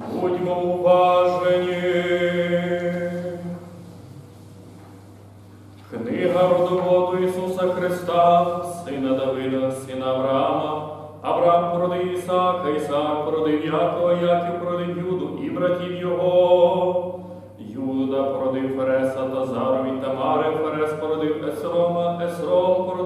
Будьмо уважені. Книга родоводу Ісуса Христа, сина Давида, сина Авраама. Авраам породив Ісаака, Ісаак породив Якова, Яків породив Юду і братів його. Юда породив Фереса та Зару і Тамари, Ферес породив Есрома, Есром породив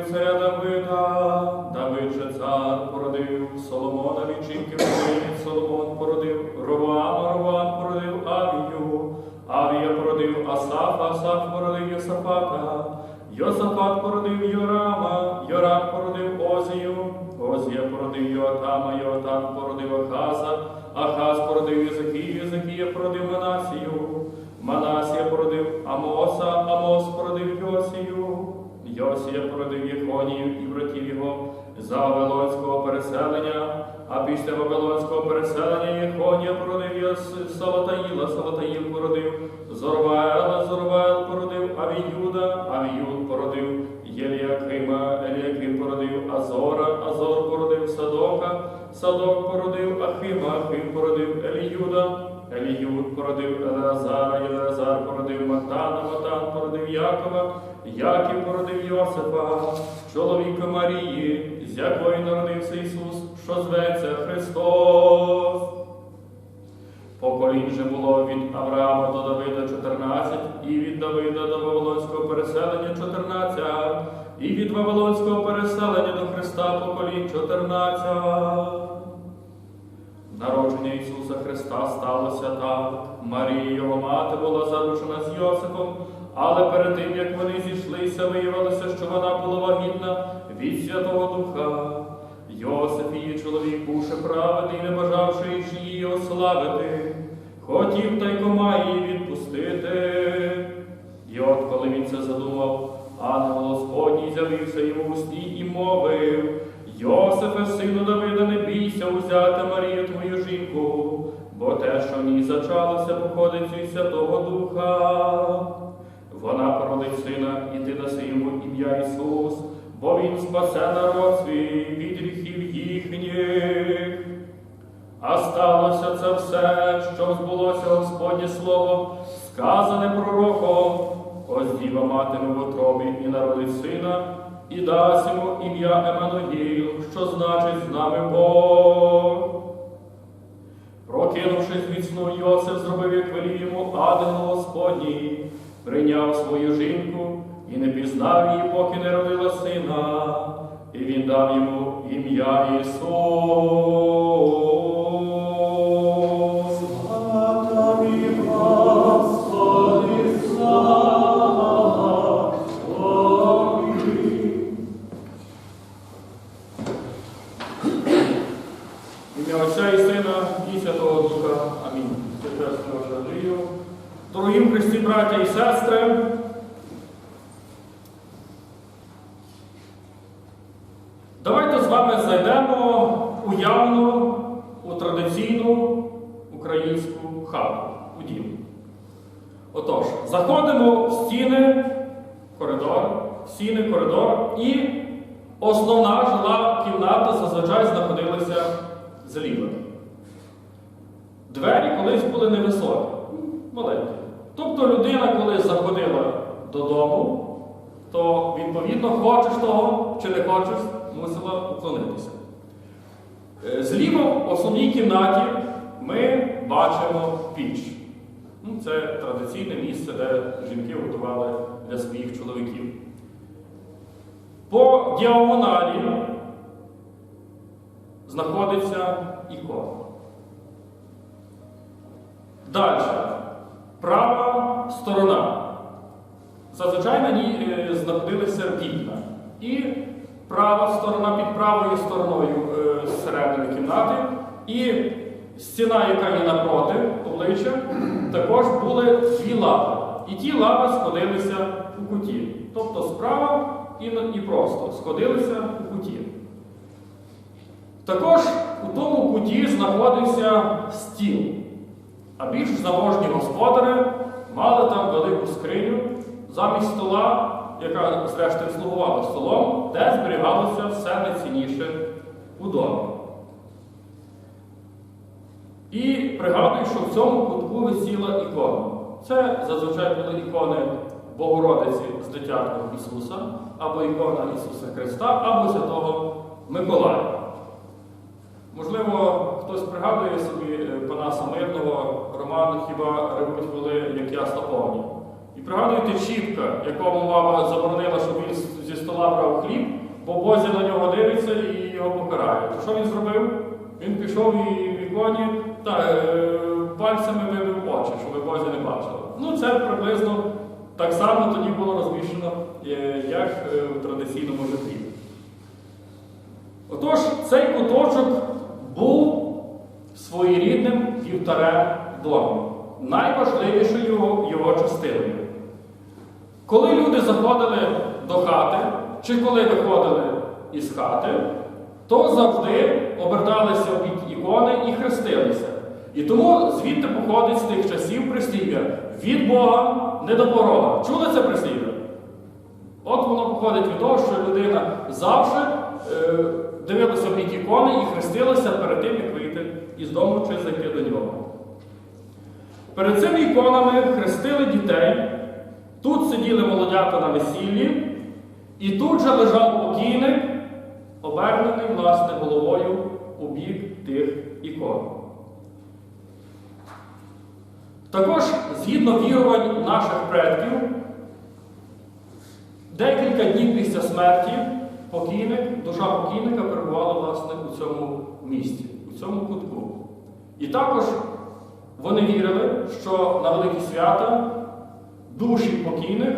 породив царя Давида, Давид же цар породив Соломона, від жінки Соломон породив Ровама, Ровам породив Авію, Авія породив Асафа, Асаф породив Йосафата, Йосафат породив Йорама, Йорам породив Озію, Озія породив Йоатама, Йоатам породив Ахаза, Ахаз породив Єзекію, Єзекія породив Манасію, Манасія породив і братів його за Вавилонського переселення, а після Вавилонського переселення Єхонія породив Салатаїла, Салатаїл породив Еліюд породив Елеазара, Елеазар породив Матана, Матан породив Якова, Яків породив Йосипа, чоловіка Марії, з якої народився Ісус, що зветься Христос. Поколінь же було від Авраама до Давида 14, і від Давида до Вавилонського переселення 14, і від Вавилонського переселення до Христа поколінь 14. Народження Ісуса Христа сталося так. Марія, його мати, була заручена з Йосифом, але перед тим, як вони зійшлися, виявилося, що вона була вагітна від Святого Духа. Йосиф, її чоловік, бувши праведний, не бажавши її ославити, хотів тайкома її відпустити. І от коли він це задумав, ангел Господній з'явився йому у сні і мовив, Йосифе, сину Давида, не бійся узяти Марію твою жінку, бо те, що в ній зачалося, походить від Святого Духа. Вона породить сина, і ти даси йому ім'я Ісус, бо Він спасе народ свій від гріхів їхніх. А сталося це все, що збулося Господнє Слово, сказане пророком. Ось діва матиме в утробі і народить сина, і дасть йому ім'я Еммануїл, що значить з нами Бог. Прокинувшись від сну, Йосиф зробив, як велів йому ангел Господній, прийняв свою жінку і не пізнав її, поки не родила сина, і він дав йому ім'я Ісус. Давайте з вами зайдемо у явну, у традиційну українську хату, у дім. Отож, заходимо в стіни, коридор, стіни, коридор, і основна жила кімната зазвичай знаходилася зліва. Двері колись були невисокі, маленькі. Тобто людина, коли заходила додому, то відповідно хочеш того чи не хочеш, мусила уклонитися. Е, Зліва в основній кімнаті ми бачимо піч. Ну, Це традиційне місце, де жінки готували для своїх чоловіків. По діагоналі знаходиться ікона. Далі. Права сторона. Зазвичай на ній е, знаходилися вікна. І права сторона під правою стороною е, зсередини кімнати. І стіна, яка є напроти обличчя, також були дві лави. І ті лави сходилися у куті. Тобто справа і просто сходилися у куті. Також у тому куті знаходився стіл, а більш заможні господари мали там велику скриню замість стола, яка, зрештою, слугувала столом, де зберігалося все найцінніше у домі. І пригадую, що в цьому кутку висіла ікона. Це зазвичай були ікони Богородиці з дитятком Ісуса, або ікона Ісуса Христа, або Святого Миколая. Можливо, хтось пригадує собі е, Панаса Мирного, роман Хіба ревуть воли, як ясла повні. І пригадуєте Чіпка, якому мама заборонила, щоб він зі стола брав хліб, бо Бозі на нього дивиться і його покарає. То що він зробив? Він пішов і в іконі та е, пальцями вибив очі, щоб Бозі не бачили. Ну, це приблизно так само тоді було розміщено, е, як е, в традиційному житті. Отож, цей куточок був своєрідним вівтарем домі, найважливішою його, частиною. Коли люди заходили до хати, чи коли виходили із хати, то завжди оберталися в бік ікони і хрестилися. І тому звідти походить з тих часів прислів'я від Бога не до порога. Чули це прислів'я? От воно походить від того, що людина завжди е, дивилася в ікони і хрестилася перед тим, як вийти із дому чи зайти до нього. Перед цими іконами хрестили дітей, тут сиділи молодята на весіллі, і тут же лежав покійник, обернений, власне, головою у бік тих ікон. Також, згідно вірувань наших предків, декілька днів після смерті покійник, душа покійника перебувала власне у цьому місці, у цьому кутку. І також вони вірили, що на великі свята душі покійних,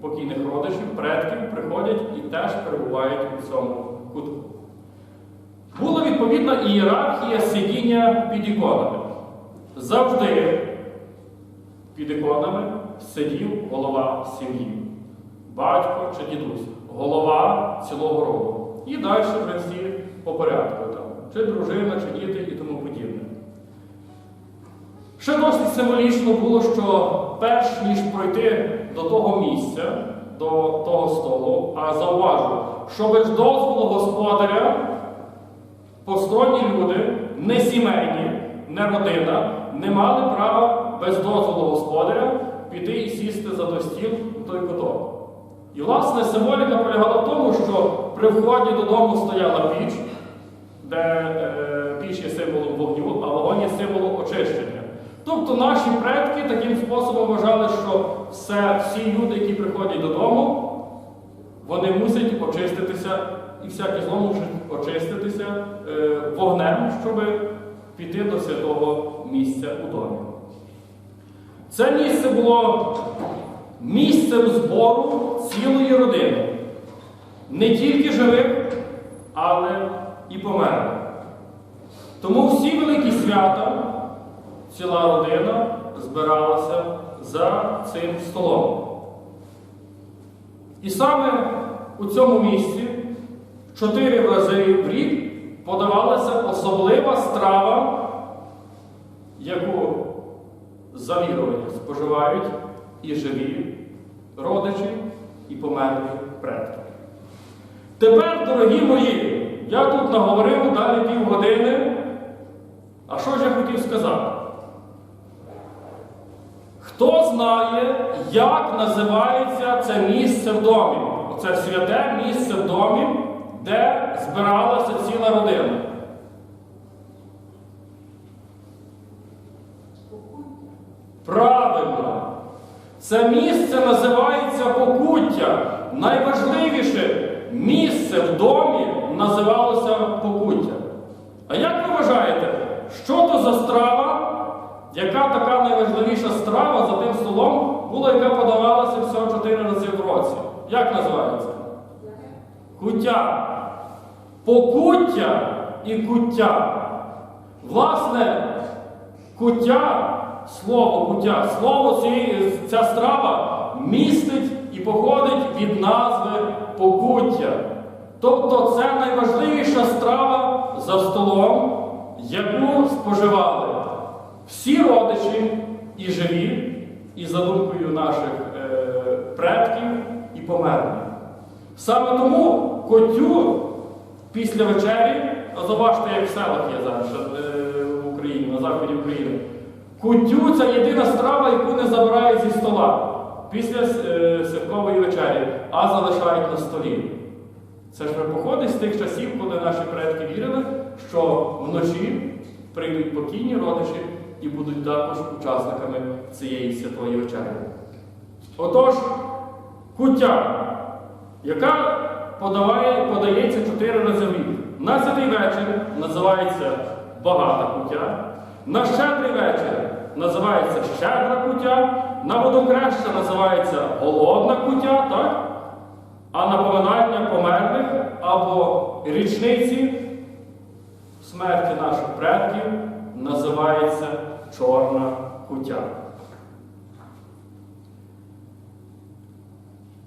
покійних родичів, предків приходять і теж перебувають у цьому кутку. Була відповідна ієрархія сидіння під іконами. Завжди під іконами сидів голова сім'ї, батько чи дідусь, голова цілого роду. І далі вже всі по порядку, там, чи дружина, чи діти і тому подібне. Ще досить символічно було, що перш ніж пройти до того місця, до того столу, а зауважу, що без дозволу господаря посторонні люди, не сімейні, не родина, не мали права без дозволу господаря піти і сісти за той стіл той куток. І, власне, символіка полягала в тому, що при вході додому стояла піч, де е, піч є символом вогню, а вогонь є символом очищення. Тобто наші предки таким способом вважали, що все, всі люди, які приходять додому, вони мусять очиститися, і всяке зло мусить очиститися е, вогнем, щоб піти до святого місця у домі. Це місце було місцем збору цілої родини. Не тільки живих, але і померлих. Тому всі великі свята, ціла родина збиралася за цим столом. І саме у цьому місці чотири рази в рік подавалася особлива страва, яку завірування споживають і живі родичі, і померлі предки. Тепер, дорогі мої, я тут наговорив далі півгодини. А що ж я хотів сказати? Хто знає, як називається це місце в домі? Оце святе місце в домі, де збиралася ціла родина. Правильно. Це місце називається покуття. Найважливіше місце в домі називалося покуття. А як ви вважаєте, що то за страва, яка така найважливіша страва за тим столом була, яка подавалася всього чотири рази в році? Як називається? Куття. Покуття і куття. Власне, куття, слово куття, слово ця страва містить і походить від назви покуття. Тобто це найважливіша страва за столом, яку споживали всі родичі і живі, і за думкою наших е, предків і померлих. Саме тому котю після вечері, а зауважте, як в селах є зараз е, в Україні, на заході України, кутю це єдина страва, яку не забирають зі стола після е, святкової вечері, а залишають на столі. Це ж походить з тих часів, коли наші предки вірили, що вночі прийдуть покійні родичі і будуть також учасниками цієї святої вечері. Отож, куття, яка подаває, подається чотири рази в рік. На святий вечір називається багата куття, на щедрий вечір називається щедра куття, на водокреща називається голодна куття, так? а на поминання померлих або річниці смерті наших предків називається чорна куття.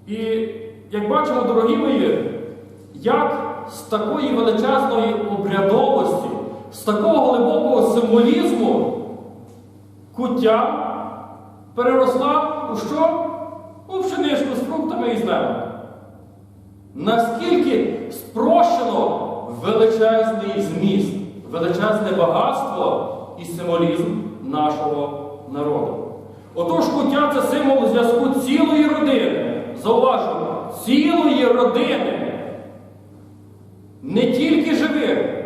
І як бачимо, дорогі мої, як з такої величезної обрядовості, з такого глибокого символізму куття переросла у що? У пшеничку з фруктами і з. Наскільки спрощено величезний зміст, величезне багатство і символізм нашого народу. Отож, куття це символ зв'язку цілої родини. Зауважу, цілої родини. Не тільки живих,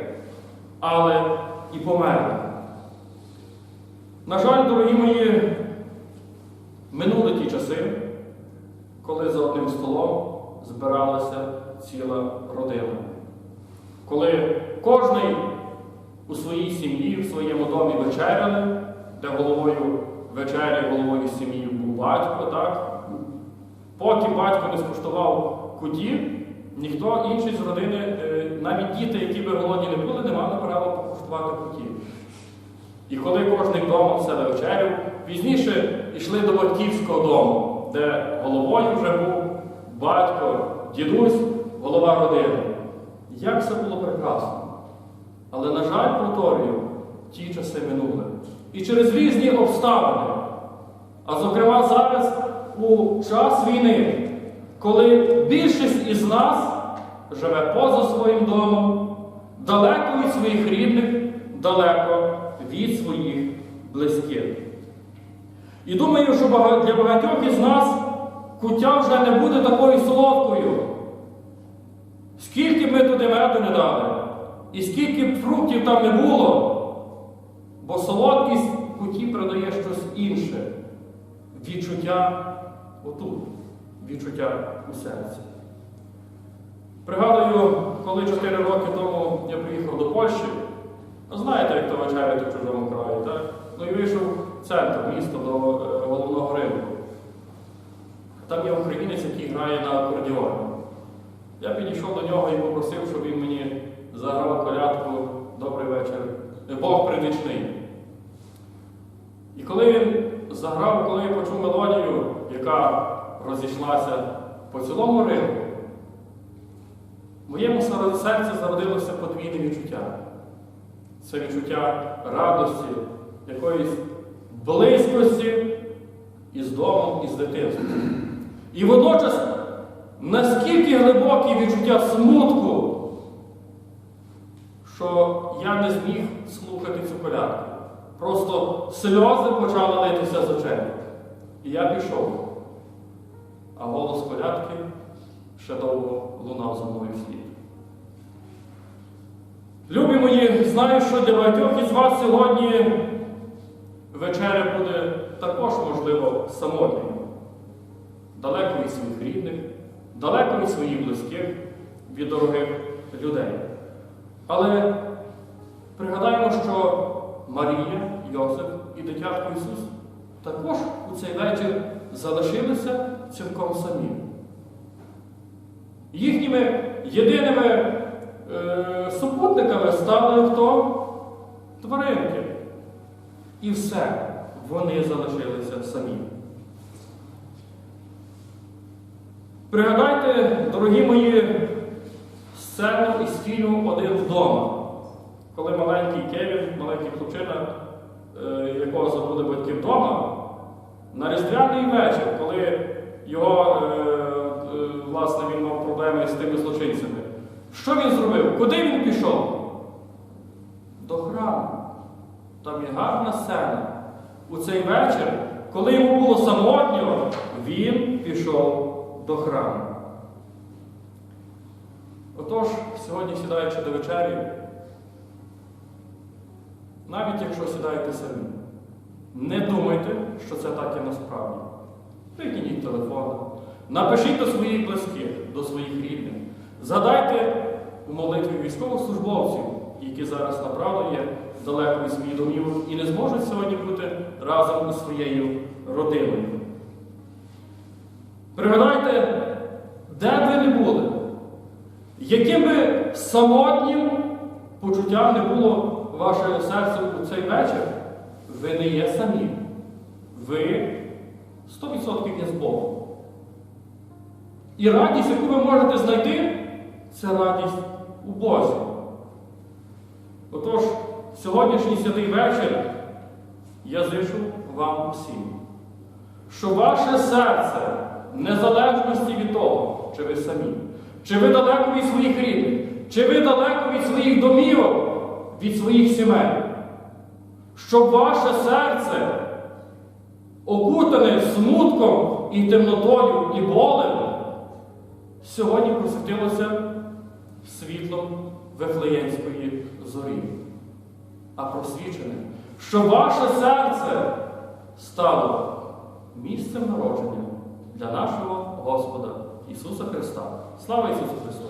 але і померлих. На жаль, дорогі мої, минули ті часи, коли за одним столом збиралася ціла родина. Коли кожний у своїй сім'ї, в своєму домі вечеряли, де головою вечері, головою сім'ї був батько, так? Поки батько не скуштував куті, ніхто інший з родини, е, навіть діти, які би голодні не були, не мали права покуштувати куті. І коли кожний вдома в себе вечеряв, пізніше йшли до батьківського дому, де головою вже був батько, дідусь, голова родини. Як це було прекрасно. Але, на жаль, повторюю, ті часи минули. І через різні обставини. А зокрема, зараз у час війни, коли більшість із нас живе поза своїм домом, далеко від своїх рідних, далеко від своїх близьких. І думаю, що для багатьох із нас куття вже не буде такою солодкою. Скільки б ми туди меду не дали, і скільки б фруктів там не було, бо солодкість куті продає щось інше. Відчуття отут, відчуття у серці. Пригадую, коли 4 роки тому я приїхав до Польщі, ну, знаєте, як то вечеряти в чужому краї, так? Ну і вийшов в центр міста до е, головного ринку. Там є українець, який грає на акордіоні. Я підійшов до нього і попросив, щоб він мені заграв колядку Добрий вечір, Бог предвічний. І коли він заграв, коли я почув мелодію, яка розійшлася по цілому ринку, в моєму серці зародилося подвійне відчуття. Це відчуття радості, якоїсь близькості із домом, із дитинством. І водночас наскільки глибокі відчуття смутку, що я не зміг слухати цю колядку. Просто сльози почали литися з очей. І я пішов. А голос колядки ще довго лунав за мною вслід. Любі мої, знаю, що для багатьох із вас сьогодні вечеря буде також, можливо, самотньою. Далеко від своїх рідних, далеко від своїх близьких, від дорогих людей. Але пригадаємо, що Марія, Йосип і дитятко Ісус також у цей вечір залишилися цілком самі. Їхніми єдиними е, супутниками стали хто? Тваринки. І все, вони залишилися самі. Пригадайте, дорогі мої, сцену із фільму Один вдома. Коли маленький Кевін, маленький хлопчина, е, якого забули батьки вдома, на різдвяний вечір, коли його, е, е, власне, він мав проблеми з тими злочинцями, що він зробив? Куди він пішов? До храму. Там є гарна сцена. У цей вечір, коли йому було самотньо, він пішов до храму. Отож, сьогодні сідаючи до вечері, навіть якщо сідаєте самі, не думайте, що це так і насправді. Викиніть телефон, напишіть до своїх близьких, до своїх рідних. Згадайте у молитві військовослужбовців, які зараз направду є далеко від своїх домівок і не зможуть сьогодні бути разом із своєю родиною. Пригадайте, де б ви не були, яким би самотнім почуттям не було вашого серця у цей вечір, ви не є самі. Ви 100% є з Богом. І радість, яку ви можете знайти, це радість у Бозі. Отож, сьогоднішній святий вечір я зичу вам всім, що ваше серце, в незалежності від того, чи ви самі, чи ви далеко від своїх рідних, чи ви далеко від своїх домівок, від своїх сімей, щоб ваше серце, окутане смутком і темнотою і болем, сьогодні просвітилося світлом Вифлеємської зорі, а просвічене, що ваше серце стало місцем народження для нашого Господа Ісуса Христа. Слава Ісусу Христу!